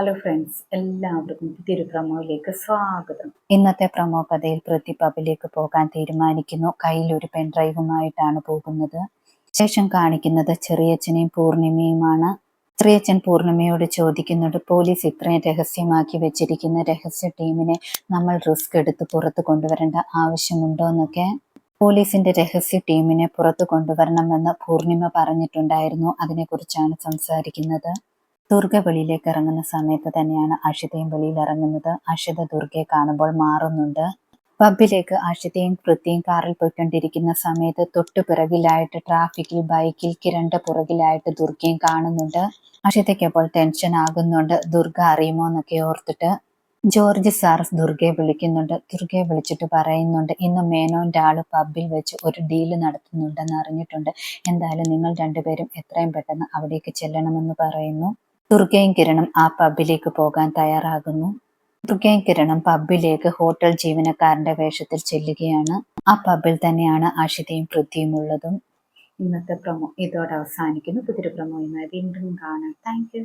Hello friends എല്ലാവർക്കും പുതിയൊരു പ്രമോയിലേക്ക് സ്വാഗതം. ഇന്നത്തെ പ്രമോ കഥയിൽ പൃഥ്വി പബിലേക്ക് പോകാൻ തീരുമാനിക്കുന്നു. കയ്യിൽ ഒരു പെൺഡ്രൈവുമായിട്ടാണ് പോകുന്നത്. ശേഷം കാണിക്കുന്നത് ചെറിയച്ഛനെയും പൂർണിമയുമാണ്. ചെറിയച്ഛൻ പൂർണിമയോട് ചോദിക്കുന്നുണ്ട് പോലീസ് ഇത്രയും രഹസ്യമാക്കി വെച്ചിരിക്കുന്ന രഹസ്യ ടീമിനെ നമ്മൾ റിസ്ക് എടുത്ത് പുറത്ത് കൊണ്ടുവരേണ്ട ആവശ്യമുണ്ടോ എന്നൊക്കെ? പോലീസിന്റെ രഹസ്യ ടീമിനെ പുറത്തു കൊണ്ടുവരണമെന്ന് പൂർണിമ പറഞ്ഞിട്ടുണ്ടായിരുന്നു. അതിനെക്കുറിച്ചാണ് സംസാരിക്കുന്നത്. ദുർഗ വെളിയിലേക്ക് ഇറങ്ങുന്ന സമയത്ത് തന്നെയാണ് അഷിതയും വെളിയിൽ ഇറങ്ങുന്നത്. അഷിത ദുർഗയെ കാണുമ്പോൾ മാറുന്നുണ്ട്. പബ്ബിലേക്ക് അഷിതയും കൃത്യയും കാറിൽ പോയിക്കൊണ്ടിരിക്കുന്ന സമയത്ത് തൊട്ടു പിറകിലായിട്ട് ട്രാഫിക്കിൽ ബൈക്കിൽ കിരണ്ട പുറകിലായിട്ട് ദുർഗയും കാണുന്നുണ്ട്. അഷിതയ്ക്ക് അപ്പോൾ ടെൻഷൻ ആകുന്നുണ്ട്. ദുർഗ അറിയുമോ എന്നൊക്കെ ഓർത്തിട്ട് ജോർജ് സാർ ദുർഗയെ വിളിക്കുന്നുണ്ട്. ദുർഗയെ വിളിച്ചിട്ട് പറയുന്നുണ്ട് ഇന്ന് മേനോന്റെ ആൾ പബ്ബിൽ വെച്ച് ഒരു ഡീൽ നടത്തുന്നുണ്ടെന്ന് അറിഞ്ഞിട്ടുണ്ട്. എന്തായാലും നിങ്ങൾ രണ്ടുപേരും എത്രയും പെട്ടെന്ന് അവിടേക്ക് ചെല്ലണമെന്ന് പറയുന്നു. ദുർഗയും കിരണം ആ പബ്ബിലേക്ക് പോകാൻ തയ്യാറാകുന്നു. ദുർഗയും കിരണം പബ്ബിലേക്ക് ഹോട്ടൽ ജീവനക്കാരന്റെ വേഷത്തിൽ ചെല്ലുകയാണ്. ആ പബ്ബിൽ തന്നെയാണ് അഷിതയും പൃഥ്വിയും ഉള്ളതും. ഇന്നത്തെ പ്രമോ ഇതോടെ അവസാനിക്കുന്നു. പുതിയൊരു പ്രമോയുമായി വീണ്ടും കാണാം. താങ്ക്